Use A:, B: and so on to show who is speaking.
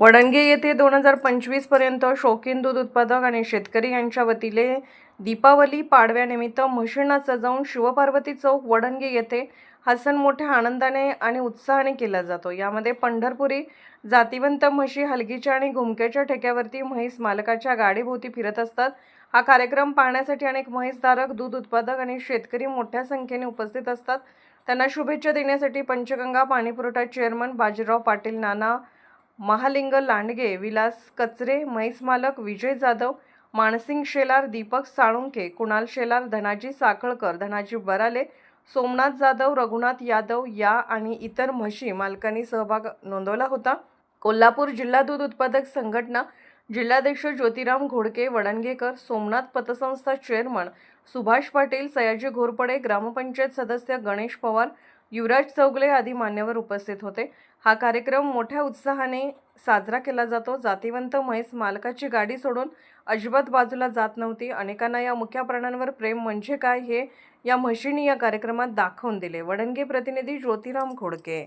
A: वडणगे येथे दोन हजार पंचवीसपर्यंत शौकीन दूध उत्पादक आणि शेतकरी यांच्या वतीने दीपावली पाडव्यानिमित्त म्हशींना सजवून शिवपार्वती चौक वडणगे येथे हा सण मोठ्या आनंदाने आणि उत्साहाने केला जातो. यामध्ये पंढरपुरी जातिवंत म्हशी हलगीच्या आणि घुमक्याच्या ठेक्यावरती म्हैस मालकाच्या गाडीभोवती फिरत असतात. हा कार्यक्रम पाहण्यासाठी अनेक म्हैसधारक दूध उत्पादक आणि शेतकरी मोठ्या संख्येने उपस्थित असतात. त्यांना शुभेच्छा देण्यासाठी पंचगंगा पाणीपुरवठा चेअरमन बाजीराव पाटील नाना महालिंग लांडगे विलास कचरे म्हैस मालक विजय जाधव मानसिंग शेलार दीपक साळुंके कुणाल शेलार धनाजी साखळकर धनाजी बराले सोमनाथ जाधव रघुनाथ यादव या आणि इतर म्हशी मालकांनी सहभाग नोंदवला होता. कोल्हापूर जिल्हा दूध उत्पादक संघटना जिल्हाध्यक्ष ज्योतिराम घोडके वडणगेकर सोमनाथ पतसंस्था चेअरमन सुभाष पाटील सयाजी घोरपडे ग्रामपंचायत सदस्य गणेश पवार युवराज चौगले आदी मान्यवर उपस्थित होते. हा कार्यक्रम मोठ्या उत्साहाने साजरा केला जातो. जातिवंत म्हैस मालकाची गाडी सोडून अजिबात बाजूला जात नव्हती. अनेकांना या मुख्या प्राण्यांवर प्रेम म्हणजे काय हे या म्हशींनी या कार्यक्रमात दाखवून दिले. वडणगे प्रतिनिधी ज्योतिराम घोडके